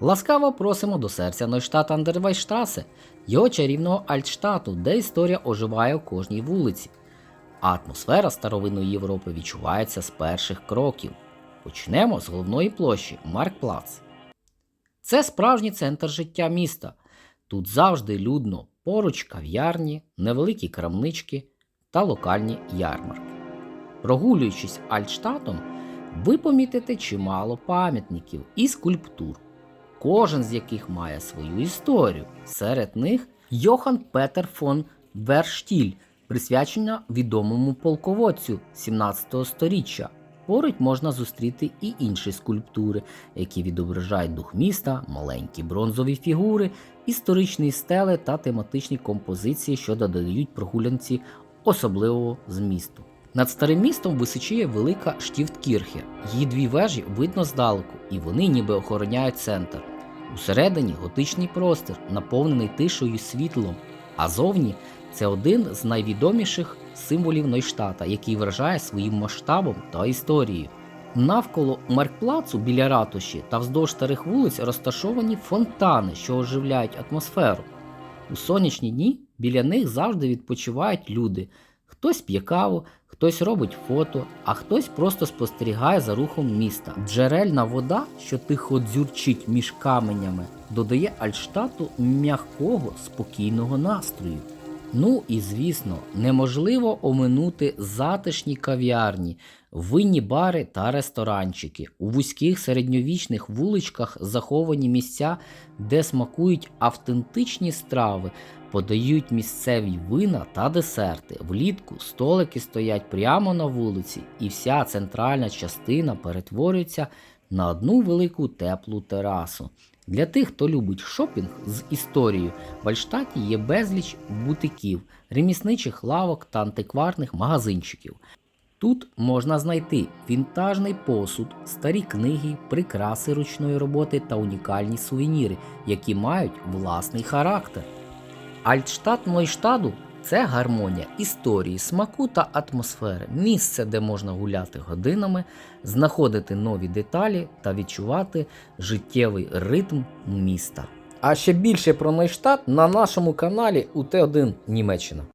Ласкаво просимо до серця Нойштата Андервайштрасе, його чарівного Альтштату, де історія оживає у кожній вулиці. Атмосфера старовинної Європи відчувається з перших кроків. Почнемо з головної площі Маркплац. Це справжній центр життя міста. Тут завжди людно, поруч кав'ярні, невеликі крамнички та локальні ярмарки. Прогулюючись Альтштатом, ви помітите чимало пам'ятників і скульптур, кожен з яких має свою історію. Серед них Йохан Петер фон Верштіль, присвячена відомому полководцю 17 століття. Поруч можна зустріти і інші скульптури, які відображають дух міста, маленькі бронзові фігури, історичні стели та тематичні композиції, що додають прогулянці особливого змісту. Над старим містом височіє велика Штіфткірхе. Її дві вежі видно здалеку, і вони ніби охороняють центр. Усередині готичний простір, наповнений тишою і світлом, а зовні це один з найвідоміших символів Нойштата, який вражає своїм масштабом та історією. Навколо Маркплацу біля ратуші та вздовж старих вулиць розташовані фонтани, що оживляють атмосферу. У сонячні дні біля них завжди відпочивають люди. Хтось п'є каву, хтось робить фото, а хтось просто спостерігає за рухом міста. Джерельна вода, що тихо дзюрчить між каменями, додає Альштату м'якого, спокійного настрою. Ну і звісно, неможливо оминути затишні кав'ярні, винні бари та ресторанчики. У вузьких середньовічних вуличках заховані місця, де смакують автентичні страви, подають місцеві вина та десерти. Влітку столики стоять прямо на вулиці, і вся центральна частина перетворюється на одну велику теплу терасу. Для тих, хто любить шопінг з історією, в Альштаті є безліч бутиків, ремісничих лавок та антикварних магазинчиків. Тут можна знайти вінтажний посуд, старі книги, прикраси ручної роботи та унікальні сувеніри, які мають власний характер. Альтштадт Нойштаду це гармонія історії, смаку та атмосфери, місце, де можна гуляти годинами, знаходити нові деталі та відчувати життєвий ритм міста. А ще більше про Нойштадт на нашому каналі УТ1 Німеччина.